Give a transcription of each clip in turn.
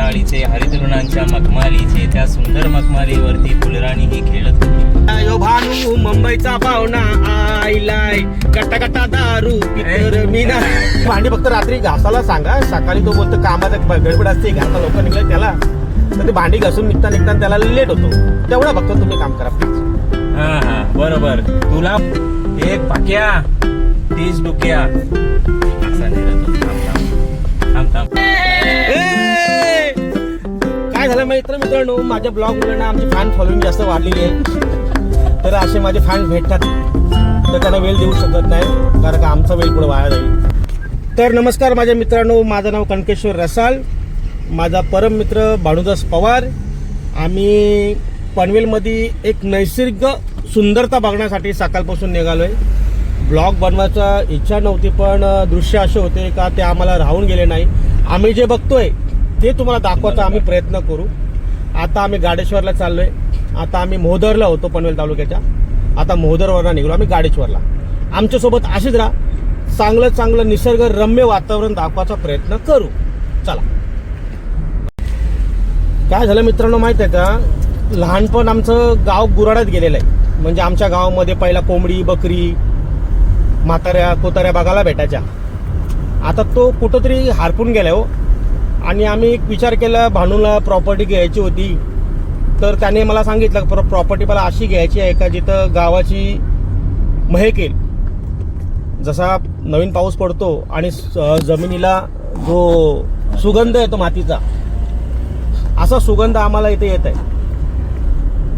काळीचे हरितरुणांच्या मखमालीचे त्या सुंदर मखमालीवरती फुलराणी ही खेळत होती. यो भानू मुंबईचा पाहुणा आईलाय गट्टा गट्टा दारू पितर मी ना भांडी फक्त रात्री घासाला सांगा. सकाळी तो बोलतो कामात गडबड असते घासा लोक निघले त्याला. तर ते भांडी घासून निघता निघता त्याला लेट होतो. तेवढा फक्त तुम्ही काम करा प्लीज हा हा बरोबर. तुला एक पाक्या तीस डुक्या. असा मित्र मित्रांनो माझ्या ब्लॉग मुळे ना आमची फॅन फॉलोइंग जास्त वाढलेली आहे. तर असे माझे फॅन भेटतात. तर त्यांना वेळ देऊ शकत नाही कारण का आमचा वेळ पुढे वाया जाईल. तर नमस्कार माझ्या मित्रांनो माझं नाव कणकेश्वर रसाल. माझा परम मित्र भानुदास पवार. आम्ही पनवेलमध्ये एक नैसर्गिक सुंदरता बघण्यासाठी सकाळपासून निघालो आहे ब्लॉग बनवायचा इच्छा नव्हती पण दृश्य असे होते का ते आम्हाला राहून गेले नाही. आम्ही जे बघतोय ते तुम्हाला दाखवायचा आम्ही प्रयत्न करू. आता आम्ही गाडेश्वरला चाललोय. आता आम्ही मोहदरला होतो पनवेल तालुक्याच्या. आता मोहदरवरला निघलो आम्ही गाडेश्वरला. आमच्यासोबत अशीच राहा. चांगलं चांगलं निसर्गरम्य वातावरण दाखवायचा प्रयत्न करू. चला. काय झालं मित्रांनो माहीत आहे का? लहानपण आमचं गाव गुराड्यात गेलेलं आहे. म्हणजे आमच्या गावामध्ये पहिला कोंबडी बकरी म्हाताऱ्या कोताऱ्या बघायला भेटायच्या. आता तो कुठंतरी हारपून गेलाय हो. आणि आम्ही एक विचार केला भानूला प्रॉपर्टी घ्यायची होती. तर त्याने मला सांगितलं प्र प्रॉपर्टी मला अशी घ्यायची आहे का जिथं गावाची महक येईल जसा नवीन पाऊस पडतो आणि जमिनीला जो सुगंध येतो मातीचा असा सुगंध आम्हाला इथे येत आहे.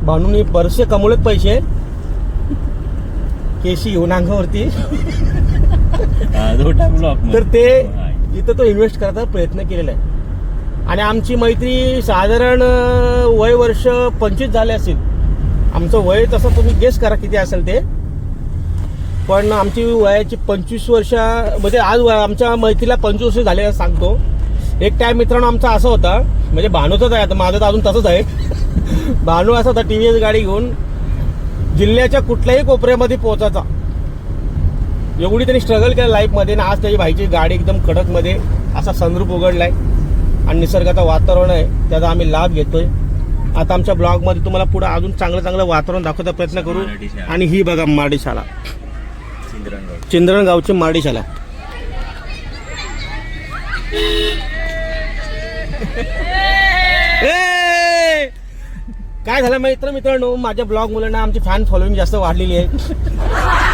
भानूनी बरेचसे कमवलेत पैसे. केशी घेऊन अंगावरती. तर ते इथं तो इन्व्हेस्ट करायचा प्रयत्न केलेला आहे. आणि आमची मैत्री साधारण वय वर्ष पंचवीस झाले असेल. आमचं वय तसं तुम्ही गेस करा किती असेल ते. पण आमची वयाची पंचवीस वर्षामध्ये म्हणजे आज वय- आमच्या मैत्रीला पंचवीस वर्ष झाले सांगतो. एक टाइम मित्रांनो आमचा असा होता म्हणजे भानूचाच आहे आता माझं तर अजून तसंच आहे. भानू असा होता टी व्ही एस गाडी घेऊन जिल्ह्याच्या कुठल्याही कोपऱ्यामध्ये पोहोचायचा. एवढी त्यांनी स्ट्रगल केलं लाईफमध्ये आणि आज त्याची भाईची गाडी एकदम कडकमध्ये असा सनरूप उघडलाय. आणि निसर्गाचं वातावरण आहे त्याचा आम्ही लाभ घेतोय. आता आमच्या ब्लॉगमध्ये तुम्हाला पुढे अजून चांगलं चांगलं वातावरण दाखवण्याचा प्रयत्न करू. मारडी. आणि ही बघा मार्डीशाला. चिंद्रनगड चिंदरण गावची मार्डीशाला. ए! काय झालं मित्र मित्रांनो? माझ्या ब्लॉग मुलांना आमची फॅन फॉलोइंग जास्त वाढलेली आहे.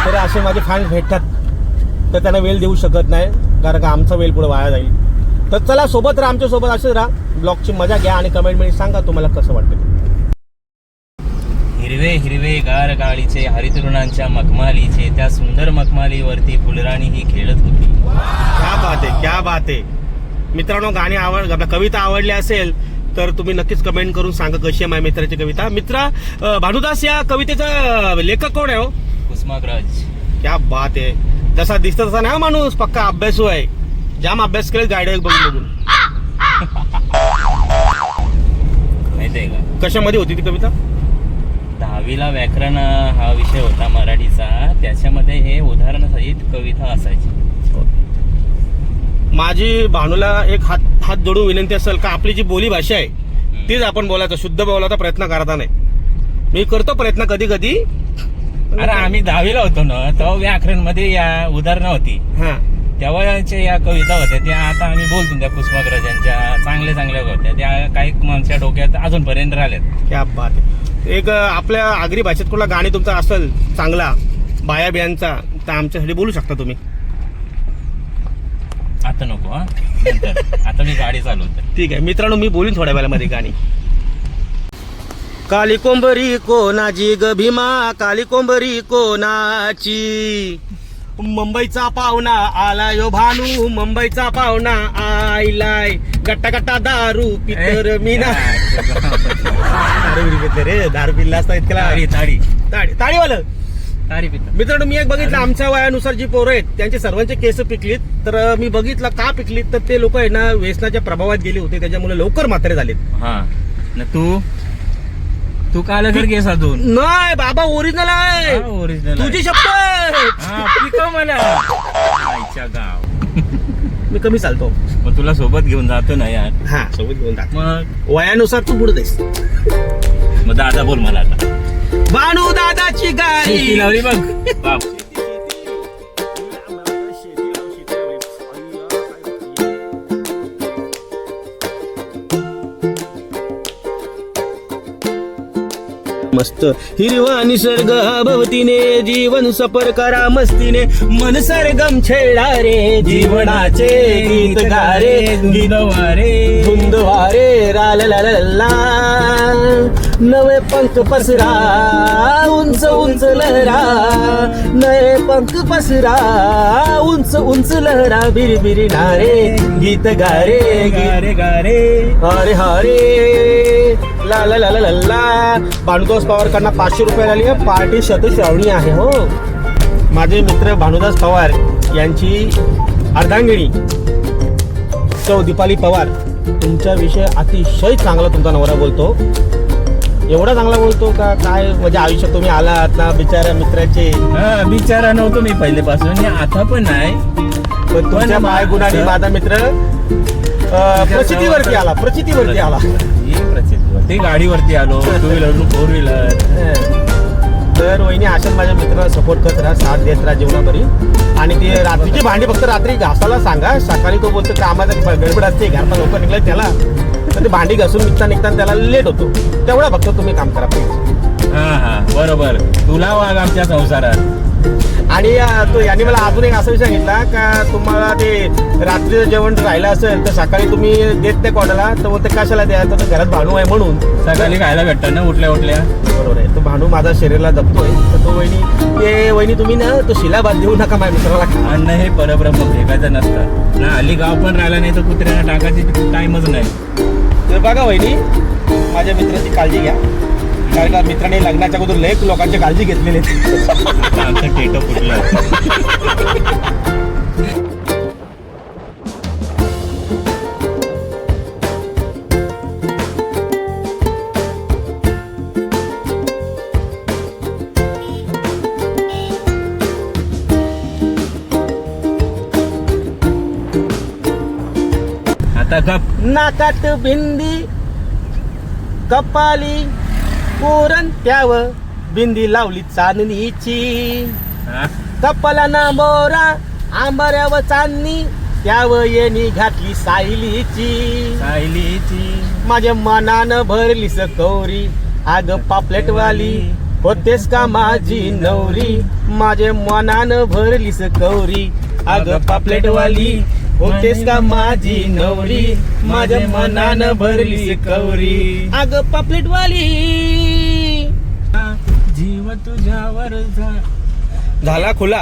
तर असे माझे फॅन भेटतात. तर त्यांना वेळ देऊ शकत नाही कारण का आमचा वेळ पुढे वाया जाईल. तर चला सोबत राहा आमच्यासोबत असेच राहा. ब्लॉगची मजा घ्या आणि कमेंटमध्ये सांगा तुम्हाला कसं वाटतं. हिरवे हिरवे गार गाळीचे हरितरुणांच्या मखमालीचे त्या सुंदर मखमालीवरती फुलराणी ही खेळत होती. क्या बात आहे क्या बात आहे. मित्रांनो गाणी आवड आपल्या कविता आवडली असेल तर तुम्ही नक्कीच कमेंट करून सांगा कशी आहे माझ्या मित्राची कविता. मित्र अं, भानुदास या कवितेचा लेखक कोण आहे हो? कुसुमाग्रज. क्या बात आहे. जसा दिसतो तसा नाही हा माणूस पक्का अभ्यासू आहे. जाम अभ्यास केले गाडी बघून बघून. माहितीये का? कशामध्ये होती ती कविता? दहावीला व्याकरण हा विषय होता मराठीचा. त्याच्यामध्ये हे उदाहरणासहित कविता असायची. माझी भानूला एक हात हात जोडून विनंती असेल का आपली जी बोली भाषा आहे तीच आपण बोलायचं शुद्ध बोलायचा प्रयत्न करता नाही. मी करतो प्रयत्न कधी कधी. अरे आम्ही दहावीला होतो ना तेव्हा व्याकरणमध्ये या उदाहरणं होती. हा. तेव्हाच्या या कविता होत्या त्या आता आम्ही बोलतो त्या कुसुमाग्रजांच्या चांगल्या चांगल्या होत्या त्या काही माणसाच्या डोक्यात अजूनपर्यंत राहिल्यात. क्या बात एक आपल्या आगरी भाषेत कुठला गाणी तुमचा असेल चांगला बाया बियांचा तर आमच्यासाठी बोलू शकता तुम्ही. आता नको हा? नंतर. आता मी गाडी चालवतो ठीक आहे. मित्रांनो मी बोलीन थोड्या वेळामध्ये गाणी. काली कोंबरी कोणाची ग भीमा? काली कोंबरी कोणाची? मुंबईचा पाहुणा आला यो भानू. मुंबईचा पाहुणा आईलाय गट्टा गट्टा दारू पितर मी ना दारू बिरू रे दारू पिल्ला असता इतकला ताडी ताडी ताडी ताडीवालं ताडी पिता. मित्रांनो मी एक बघितलं आमच्या वयानुसार जी पोरं आहेत त्यांचे सर्वांचे केस पिकलीत. तर मी बघितलं का पिकलीत? तर ते लोक आहे ना व्यसनाच्या प्रभावात गेले होते त्याच्यामुळे लवकर म्हातारे झालेत. हा. न तू? तू काल घर घे साधून नाही बाबा ओरिजिनल आहे. ओरिजिनल तुझी शपथ हा पिकव मला. गाव. मी कमी चालतो. मग तुला सोबत घेऊन जातो ना यार. हा सोबत घेऊन जातो. मग? वयानुसार तू पुढे जाईस मग दादा बोल मला आता. बाणू दादाची गाडी. लावली बघ. बाप मस्त. हिरवा निसर्ग भवतीने जीवन सफर करा मस्तीने. मन सरगम छेडा रे जीवनाचे गीत गारे गीत वारे धुंद वारे रा ला. नवे पंख पसरा उंच उंच लहरा. नवे पंख पसरा उंच उंच लहरा. बिरी बिरी नारे गीत गारे गारे गारे अरे हरे. ला ला ला ला ला भानुदास पवार कडनं पाचशे रुपये आली आहे पार्टी शतश्रावणी आहे हो. माझे मित्र भानुदास पवार यांची अर्धांगिणी. सौ दीपाली पवार तुमच्या विषय अतिशय चांगला तुमचा नवरा बोलतो. एवढा चांगला बोलतो का? काय? म्हणजे आयुष्यात तुम्ही आलात ना बिचाऱ्या मित्राचे. बिचारा नव्हतो मी पहिलेपासून आता पण नाही पण तुमच्या माय गुणाने माझा मित्र प्रचितीवरती आला प्रचितीवरती आला. ते गाडीवरती आलो टू व्हीलर फोर व्हीलर तर वहिनी अशाच माझ्या मित्राला सपोर्ट करत राहा साथ देत राहा जीवनाभरी आणि ते रात्रीची भांडी फक्त रात्री घासायला सांगा. सकाळी तो बोलतो कामाचा गडबड असते घरचा लवकर निघला त्याला. तर ते भांडी घासून निघता निघता त्याला लेट होतो. तेवढा फक्त तुम्ही काम करा प्लीज हा हा. बरोबर. तुला वाघ आमच्या संसारात. आणि तो यांनी मला अजून एक असा सांगितला का तुम्हाला ते रात्रीचं जेवण राहिलं असेल तर सकाळी तुम्ही देत नाही कोणाला तर मग ते कशाला द्या तर ते घरात भांडू आहे म्हणून. सकाळी खायला भेटतं ना उठल्या उठल्या. बरोबर आहे. तो भांडू माझा शरीराला जपतोय. तर तो वहिनी ते वहिनी तुम्ही ना तो शिलाबाद देऊ नका माझ्या मित्राला अन्न हे परब्रह्म फेकायचं नसतं. ना हल्ली गाव पण राहिला नाही तर कुत्र्याला टाकायची टाइमच नाही. तर बघा वहिनी माझ्या मित्राची काळजी घ्या. कारण का मित्राने लग्नाच्या अगोदर लय लोकांची काळजी घेतलेली. टेटो फुटलं. आता गप. नाकात बिंदी कपाली कोरण त्यावर बिंदी लावली चांदणीची. हा? कपाला मोरा आंबाऱ्यावर चांदणी त्यावर येणी घातली सायलीची. सायलीची. माझ्या मनानं भरलीस कौरी आग पापलेटवाली होतेस का माझी नवरी? माझ्या मनानं भरलीस कौरी आग पापलेटवाली. होतेस का माझी नवरी? माझ्या मनानं भरलीस कौरी आग पापलेटवाली. जीव तुझ्यावर झाला खुला.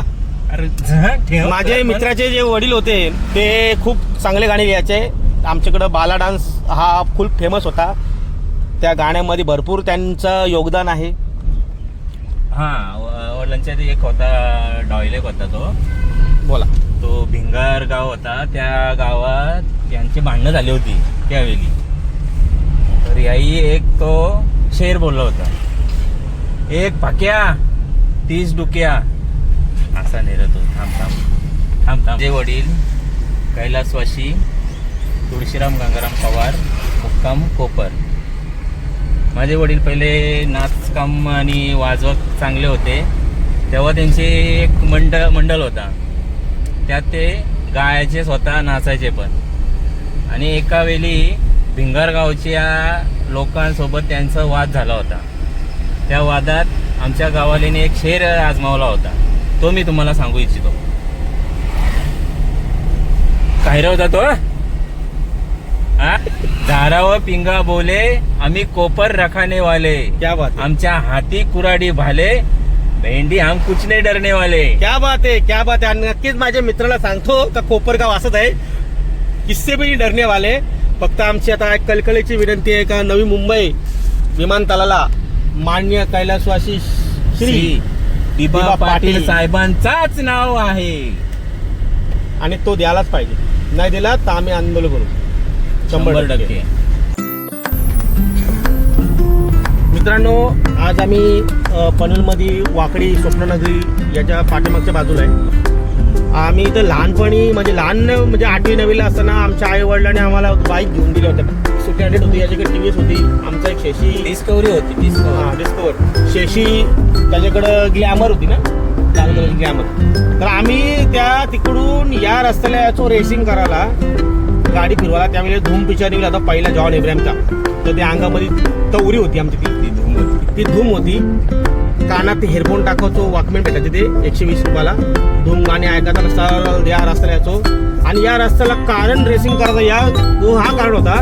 अरे माझे मित्राचे जे वडील होते ते खूप चांगले गाणे लिहायचे आमच्याकडं बाला डान्स हा खूप फेमस होता. त्या गाण्यामध्ये भरपूर त्यांचं योगदान आहे. हा वडिलांच्या एक होता डॉयलेक होता तो. बोला. तो भिंगार गाव होता त्या गावात यांची भांडणं झाली होती त्यावेळी. तर याही एक तो शेर बोलला होता. एक फाक्या तीस डुक्या. असा नेला तो. थांब थांब. थांब थांब. जे वडील कैलासवाशी तुळशीराम गंगाराम पवार मुक्काम कोपर. माझे वडील पहिले नाचकाम आणि वाजवत चांगले होते. तेव्हा त्यांचे एक मंडळ मंडळ होता. त्यात ते गायचे स्वतः नाचायचे पण. आणि एका वेळी भिंगार गावच्या लोकांसोबत त्यांचा वाद झाला होता. त्या वादात आमच्या गावालीने एक शेर आजमावला होता. तो मी तुम्हाला सांगू इच्छितो. काय रे होता तो हा? धाराव पिंगा बोले आम्ही कोपर रखाने वाले क्या बात आमच्या हाती कुराडी भाले भेंडी हम कुछ नाही डरने वाले. क्या बात आहे क्या बात आहे आणि नक्कीच माझ्या मित्राला सांगतो का कोपरगाव असंच आहे. किस्से भी डरणे वाले. फक्त आमची आता कलकलीची विनंती आहे का नवी मुंबई विमानतळाला मान्य कैलासवासी श्री दिबा पाटील. साहेबांचाच नाव आहे. आणि तो द्यायलाच पाहिजे. नाही दिला तर आम्ही आंदोलन करू. शंभर टक्के. मित्रांनो आज आम्ही अ, पनवेलमध्ये वाकडी स्वप्ननगरी याच्या पाठीमागच्या बाजूला आहे. आम्ही इथं लहानपणी म्हणजे लहान म्हणजे आठवी नववीला असताना आमच्या आई वडिलांनी आम्हाला बाईक घेऊन दिली होत्या. सुटी हंड्रेड होती याच्याकडे टी व्ही होती. आमचा एक शेशी डिस्कवरी होती डिस्कवरी हा डिस्कवर शेशी त्याच्याकडं ग्लॅमर होती ना? ग्लॅमर तर आम्ही त्या तिकडून या रस्त्याला याचो रेसिंग करायला गाडी फिरवायला त्यावेळेस धूम निघाला होता पहिला जॉन एब्रॅमचा तर त्या अंगामध्ये तवरी होती आमची ती. ती धूम होती. कानात ते हेडफोन टाकायचो वॉकमेन भेटायचे ते एकशे वीस रुपयाला. धूम गाणे ऐकायचा सरळ या रस्त्याला यायचो. आणि या रस्त्याला कारण रेसिंग करायचा या तो हा कारण होता.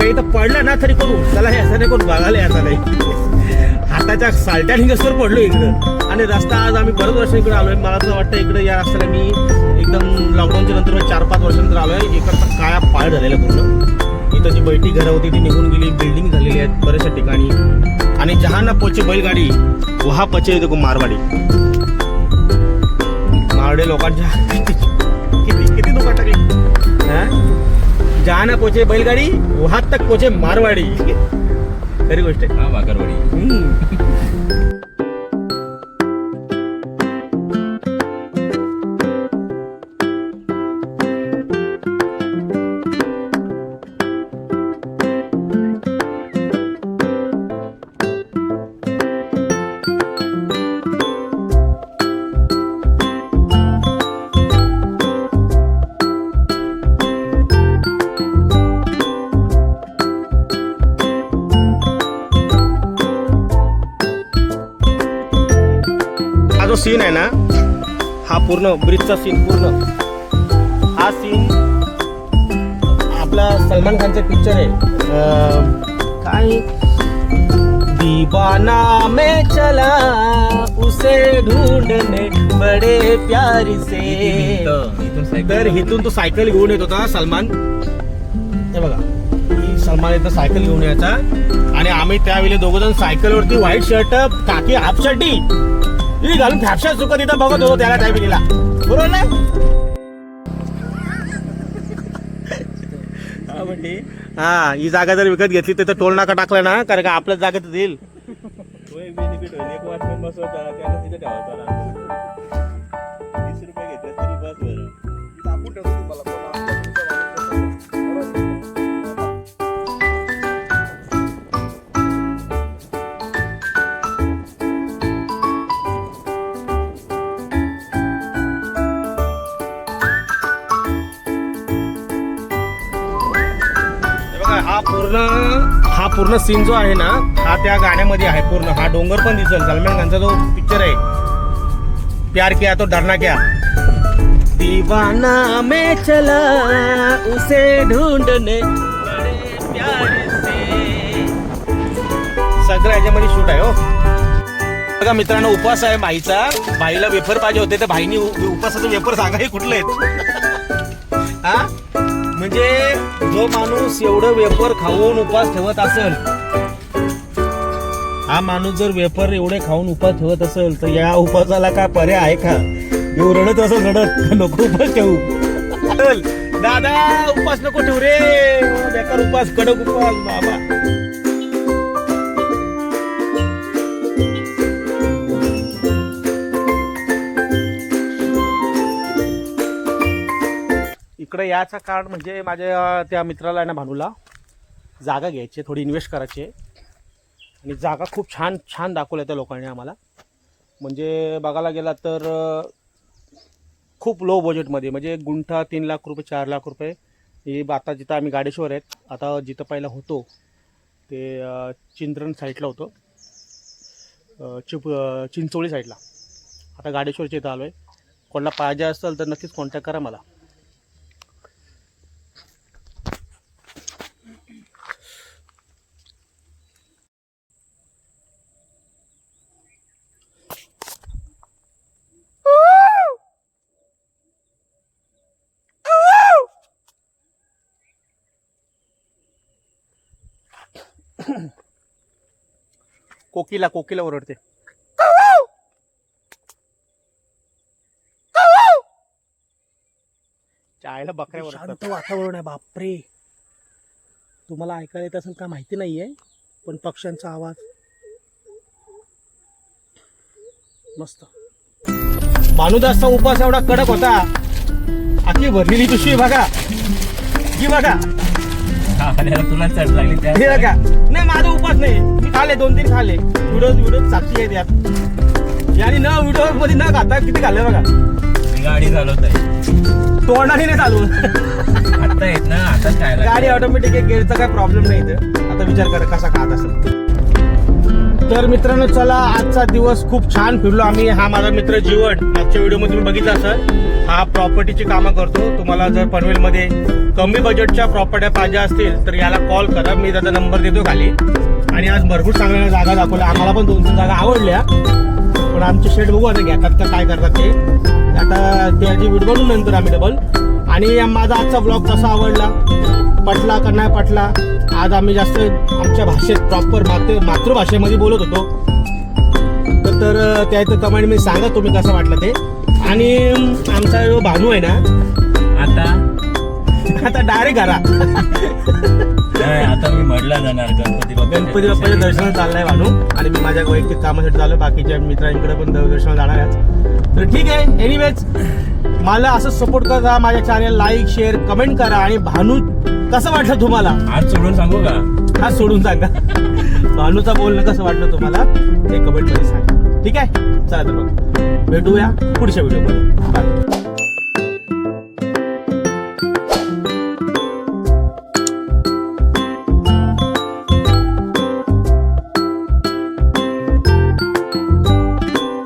काही तर पडलं ना तरी करू त्याला याचा नाही कोण बघायला याचा नाही. हाताच्या सालट्या निघसवर पडलो इकडं. आणि रस्ता आज आम्ही बरेच वर्ष इकडे आलोय. मला असं वाटतं इकडे या रस्त्याला मी एकदम लॉकडाऊनच्या नंतर चार पाच वर्षानंतर आलोय. इकडचा काळा पाळ झालेला पूर्ण. इथं जी बैठी घरं होती ती निघून गेली. बिल्डिंग झालेली आहेत बऱ्याचशा ठिकाणी. आणि जहा ना पोचे बैलगाडी वहा पचे देखो मारवाडी. मारवाडी लोकांच्या किती किती टाकली? हा? जहा ना पोचे बैलगाडी वहा तक पोचे मारवाडी. खरी गोष्ट आहे. हा सीन आहे ना हा पूर्ण ब्रिजचा सीन पूर्ण. हा सीन आपला सलमान खानचा पिक्चर आहे. काय? दीवाना में चला उसे ढूंढने बडे प्यार से. तर इथून तो सायकल घेऊन येत होता सलमान. हे बघा सलमान इथं सायकल घेऊन यायचा. आणि आम्ही त्यावेळी दोघ जण सायकलवरती व्हाईट शर्ट काकी हाफ शर्टी ही घालून फॅपशा इथं बघत होतो त्याला टायमिंगला बरोबर ना हा ही जागा जर विकत घेतली तर टोल नाका टाकला ना कारण का आपल्याच जागेत देईल हे पूर्ण सीन जो आहे ना हा त्या गाण्यामध्ये आहे पूर्ण. हा डोंगर पण दिसेल. सलमान खानचा जो पिक्चर आहे प्यार किया तो डरना क्या? दीवाना में चला उसे ढूंढने प्यार सगळं याच्यामध्ये शूट आहे हो. बघा मित्रांनो उपवास आहे बाईचा बाईला वेफर पाहिजे होते तर भाईनी उ- उपवासाचं वेफर सांगा हे कुठले आहेत हा? म्हणजे जो माणूस एवढं वेपर खाऊन उपास ठेवत असेल हा माणूस जर वेपर एवढे खाऊन उपास ठेवत असेल तर या उपासाला काय पर्याय आहे का? येऊ रडत असं रडत नको उपास ठेवू. दादा उपास नको ठेवू रे. बेकार उपास कडक उपास बाबा. याचं कारण म्हणजे माझ्या त्या मित्राला आहे ना भानूला जागा घ्यायची आहे, थोडी इन्व्हेस्ट करायची आहे. आणि जागा खूप छान छान दाखवल्या त्या लोकांनी आम्हाला. म्हणजे बघायला गेला तर खूप लो बजेटमध्ये म्हणजे गुंठा तीन लाख रुपये चार लाख रुपये. ही आता जिथं आम्ही गाडेश्वर आहेत आता जिथं पहिला होतो ते चिंद्रन साईडला होतं. चिप चिंचोळी साईडला आता गाडेश्वरच्या इथं आलो आहे कोणाला पाहिजे असेल तर नक्कीच कॉन्टॅक्ट करा मला. कोकिला कोकिला ओरडते. चायला बकऱ्या शांत वातावरण आहे बापरे. तुम्हाला ऐकायला येत असेल का माहिती नाहीये पण पक्ष्यांचा आवाज. मस्त. भानुदासचा उपास एवढा कडक होता. आखी भरलेली पिशवी बघा. की बघा. तुला चढ लागली त्या बघा. नाही माझा उपास नाही. मी खाले दोन तीन खाले व्हिडिओ व्हिडिओ साक्षी आहे त्यात आणि न व्हिडिओमध्ये न खाता किती खाल्ले बघा. गाडी चालवत आहे तोंडाने नाही चालू आता येत ना आता काय गाडी ऑटोमॅटिक आहे गेअरचा काय प्रॉब्लेम नाही इथं. आता विचार करा कसा खात असेल. तर मित्रांनो चला आजचा दिवस खूप छान फिरलो आम्ही. हा माझा मित्र जीवन. मागच्या व्हिडिओमध्ये तुम्ही बघितला असेल. हा प्रॉपर्टीची कामं करतो. तुम्हाला जर पनवेलमध्ये कमी बजेटच्या प्रॉपर्ट्या पाहिजे असतील तर याला कॉल करा. मी त्याचा नंबर देतो खाली. आणि आज भरपूर चांगल्या जागा दाखवल्या. आम्हाला पण दोन तीन जागा आवडल्या. पण आमचे शेड बघू आता घेतात का काय करतात ते. आता त्याची व्हिडिओ बनवून नंतर आम्ही डबल आणि माझा आजचा ब्लॉग कसा आवडला? पटला का नाही पटला आज आम्ही जास्त आमच्या भाषेत प्रॉपर मातृ मातृभाषेमध्ये बोलत होतो. तर तर त्याचं कमेंट मी सांगा तुम्ही कसं वाटलं ते. आणि आमचा जो भानू आहे ना आता आता डायरेक्ट घरा. आता मी म्हटला जाणार गणपती गणपती बाप्पाच्या दर्शनाला चाललाय भानू. आणि मी माझ्या वैयक्तिक कामासाठी चालू बाकीच्या मित्रांकडे पण दर्शनाला जाणार आहे तर ठीक आहे. एनिवेज मला असं सपोर्ट करा. माझ्या चॅनल लाईक शेअर कमेंट करा. आणि भानू कसं वाटलं तुम्हाला? आज सोडून सांगू का? हा सोडून सांगा. भानूचा बोलणं कसं वाटलं तुम्हाला? ते मध्ये सांगा. ठीक आहे? चला तर मग. भेटूया पुढच्या व्हिडिओ बाय